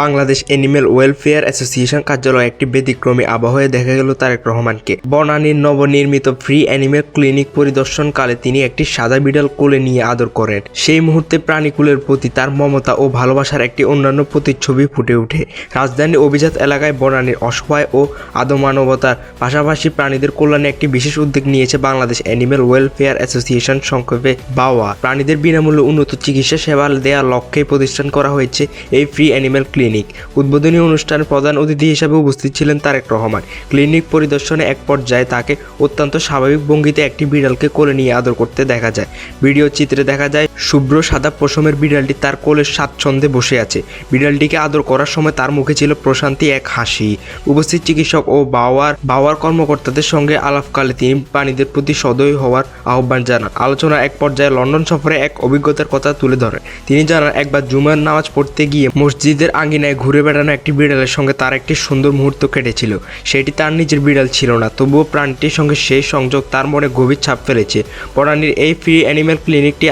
Bangladesh animal welfare association কার্যালয়ে একটি ব্যতিক্রমী আবহাওয়ায় দেখা গেল তারেক রহমানকে। বনানীর নবনির্মিত ফ্রি অ্যানিমেল ক্লিনিক পরিদর্শনকালে তিনি একটি সাদা বিড়াল কোলে নিয়ে আদর করেন। সেই মুহূর্তে প্রাণীকুলের প্রতি তার মমতা ও ভালোবাসার একটি অন্যান্য প্রতিচ্ছবি ফুটে ওঠে। রাজধানীর অভিজাত এলাকায় বনানীর অসহায় ও আদমানবতার পাশাপাশি প্রাণীদের কল্যাণে একটি বিশেষ উদ্যোগ নিয়েছে বাংলাদেশ অ্যানিমেল ওয়েলফেয়ার অ্যাসোসিয়েশন সংক্ষেপে বাওয়া। প্রাণীদের বিনামূল্যে উন্নত চিকিৎসা সেবা দেওয়ার লক্ষ্যে প্রতিষ্ঠান করা হয়েছে এই ফ্রি অ্যানিমেল ক্লিনিক উদ্বোধনী অনুষ্ঠানে প্রধান অতিথি হিসেবে উপস্থিত ছিলেন তারেক রহমান। ক্লিনিক পরিদর্শনে এক পর্যায়ে তাকে অত্যন্ত স্বাভাবিক ভঙ্গিতে একটি বিড়ালকে কোলে নিয়ে আদর করতে দেখা যায়। ভিডিও চিত্রে দেখা যায়, শুভ্র সাদা পশমের বিড়ালটি তার কোলের স্বাচ্ছন্দ্যে বসে আছে। বিড়ালটিকে আদর করার সময় তার মুখে ছিল প্রশান্তি এক হাসি। উপস্থিত চিকিৎসক ও বাওয়ার বাওয়ার কর্মকর্তাদের সঙ্গে আলাপকালে তিনি প্রাণীদের প্রতি সদয় হওয়ার আহ্বান জানান। আলোচনা এক পর্যায়ে লন্ডন সফরে এক অভিজ্ঞতার কথা তুলে ধরেন। তিনি জানান, একবার জুমার নামাজ পড়তে গিয়ে মসজিদের আঙ্গিনায় ঘুরে বেড়ানো একটি বিড়ালের সঙ্গে তার একটি সুন্দর মুহূর্ত কেটেছিল। সেটি তার নিজের বিড়াল ছিল না, তবুও প্রাণটির সঙ্গে সেই সংযোগ তার মনে গভীর ছাপ ফেলেছে। বনানীর এই ফ্রি অ্যানিম্যাল ক্লিনিকটি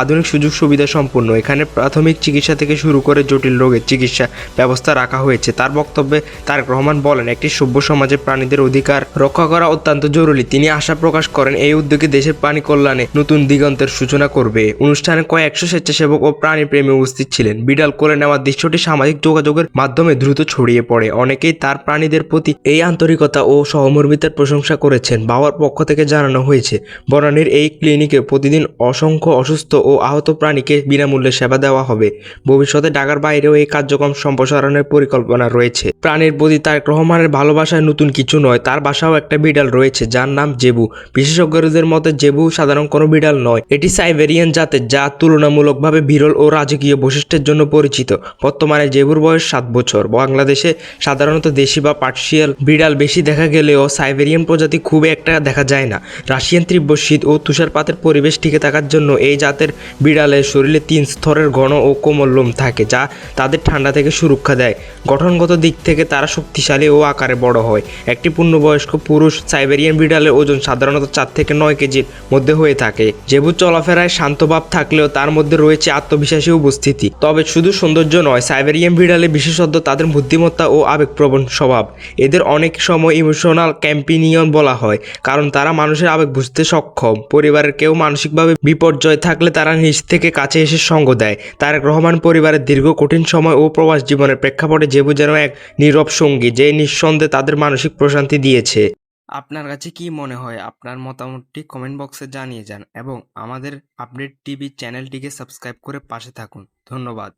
আধুনিক সুযোগ সুবিধা সম্পন্ন। এখানে প্রাথমিক চিকিৎসা থেকে শুরু করে জটিল রোগের চিকিৎসা ব্যবস্থা রাখা হয়েছে। তার বক্তব্যে তারেক রহমান বলেন, একটি সভ্য সমাজে প্রাণীদের অধিকার রক্ষা করা অত্যন্ত জরুরি। তিনি আশা প্রকাশ করেন, এই উদ্যোগে দেশের প্রাণী কল্যাণে নতুন দিগন্তের সূচনা করবে। অনুষ্ঠানে কয়েকশো স্বেচ্ছাসেবক ও প্রাণী প্রেমী উপস্থিত ছিলেন। বিড়াল কোলে নেওয়ার দৃশ্যটি সামাজিক যোগাযোগের মাধ্যমে দ্রুত ছড়িয়ে পড়ে। অনেকেই তার প্রাণীদের প্রতি এই আন্তরিকতা ও সহমর্মিতার প্রশংসা করেছেন। বাবার পক্ষ থেকে জানানো হয়েছে, বনানীর এই ক্লিনিকে প্রতিদিন অসংখ্য অসুস্থ ও আহত প্রাণীকে বিনামূল্যে সেবা দেওয়া হবে। ভবিষ্যতে ঢাকার বাইরেও এই কার্যক্রম সম্প্রসারণের পরিকল্পনা রয়েছে। প্রাণীর প্রতি তারেক রহমানের ভালোবাসায় নতুন কিছু নয়, তার বাসাও একটা বিড়াল রয়েছে, যার নাম জেবু। বিশেষজ্ঞদের মতে, জেবু সাধারণ কোনো বিড়াল নয়। এটি সাইবেরিয়ান জাতের, যা তুলনামূলকভাবে বিরল ও রাজকীয় বৈশিষ্ট্যের জন্য পরিচিত। বর্তমানে জেবুর বয়স সাত বছর। বাংলাদেশে সাধারণত দেশি বা পার্সিয়াল বিড়াল বেশি দেখা গেলেও সাইবেরিয়ান প্রজাতি খুব একটা দেখা যায় না। রাশিয়ান তীব্র শীত ও তুষারপাতের পরিবেশ টিকে থাকার জন্য এই জাতের বিড়ালের শরীরে তিন স্তরের ঘন ও কোমল লোম থাকে, যা তাদের ঠান্ডা থেকে সুরক্ষা দেয়। গঠনগত দিক থেকে তারা শক্তিশালী ও আকারে বড় হয়। একটি পূর্ণবয়স্ক পুরুষ সাইবেরিয়ান বিড়ালের ওজন সাধারণত চার থেকে নয় কেজির মধ্যে হয়ে থাকে। জেবু চলাফেরায় শান্তভাব থাকলেও তার মধ্যে রয়েছে আত্মবিশ্বাসী উপস্থিতি। তবে শুধু সৌন্দর্য নয়, সাইবেরিয়ান বিড়ালে বিশেষত তাদের বুদ্ধিমত্তা ও আবেগপ্রবণ স্বভাব। এদের অনেক সময় ইমোশনাল ক্যাম্পিনিয়ন বলা হয়, কারণ তারা মানুষের আবেগ বুঝতে সক্ষম। পরিবারের কেউ মানসিকভাবে বিপর্যয় থাকলে তারা নিজ থেকে কাছে এসে সঙ্গ দেয়। তারেক রহমান পরিবারের দীর্ঘ কঠিন সময় ও প্রবাস জীবনের প্রেক্ষাপটে জেবু যেন এক নীরব সঙ্গী, যে নিঃসন্দেহে তাদের মানসিক প্রশান্তি দিয়েছে। আপনার কাছে কি মনে হয়? আপনার মতামতটি কমেন্ট বক্সে জানিয়ে যান এবং আমাদের আপডেট টিভি চ্যানেলটিকে সাবস্ক্রাইব করে পাশে থাকুন। ধন্যবাদ।